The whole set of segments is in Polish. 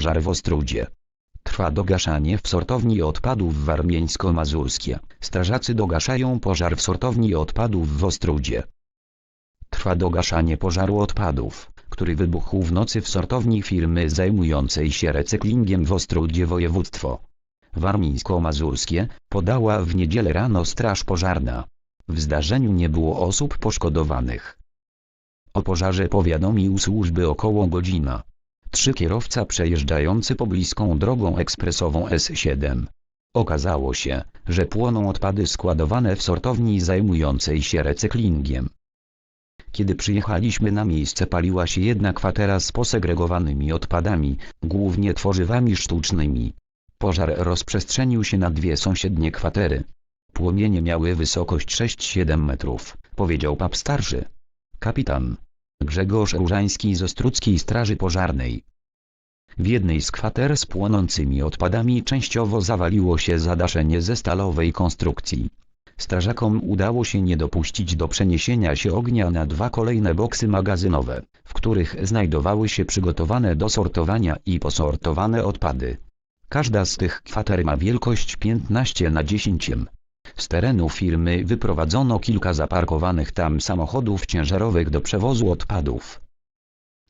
pożar w Ostrudzie. Trwa dogaszanie w sortowni odpadów warmieńsko-mazurskie. Strażacy dogaszają pożar w sortowni odpadów w Ostrudzie. Trwa dogaszanie pożaru odpadów, który wybuchł w nocy w sortowni firmy zajmującej się recyklingiem w Ostrudzie województwo warmińsko-mazurskie, podała w niedzielę rano straż pożarna. W zdarzeniu nie było osób poszkodowanych. O pożarze powiadomił służby około godzina. Trzy kierowca przejeżdżający pobliską drogą ekspresową S7. Okazało się, że płoną odpady składowane w sortowni zajmującej się recyklingiem. Kiedy przyjechaliśmy na miejsce paliła się jedna kwatera z posegregowanymi odpadami, głównie tworzywami sztucznymi. Pożar rozprzestrzenił się na dwie sąsiednie kwatery. Płomienie miały wysokość 6-7 metrów, powiedział pap starszy. Kapitan Grzegorz Różański z Ostruckiej Straży Pożarnej. W jednej z kwater z płonącymi odpadami częściowo zawaliło się zadaszenie ze stalowej konstrukcji. Strażakom udało się nie dopuścić do przeniesienia się ognia na dwa kolejne boksy magazynowe, w których znajdowały się przygotowane do sortowania i posortowane odpady. Każda z tych kwater ma wielkość 15 na 10 m. Z terenu firmy wyprowadzono kilka zaparkowanych tam samochodów ciężarowych do przewozu odpadów.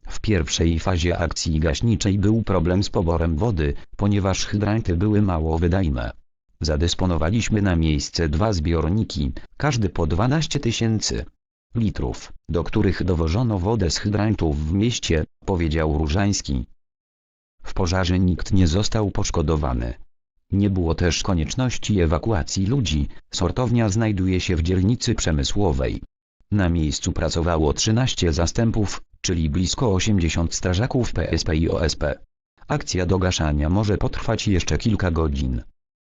W pierwszej fazie akcji gaśniczej był problem z poborem wody, ponieważ hydranty były mało wydajne. Zadysponowaliśmy na miejsce dwa zbiorniki, każdy po 12 tysięcy litrów, do których dowożono wodę z hydrantów w mieście, powiedział Różański. W pożarze nikt nie został poszkodowany. Nie było też konieczności ewakuacji ludzi, sortownia znajduje się w dzielnicy przemysłowej. Na miejscu pracowało 13 zastępów, czyli blisko 80 strażaków PSP i OSP. Akcja dogaszania może potrwać jeszcze kilka godzin.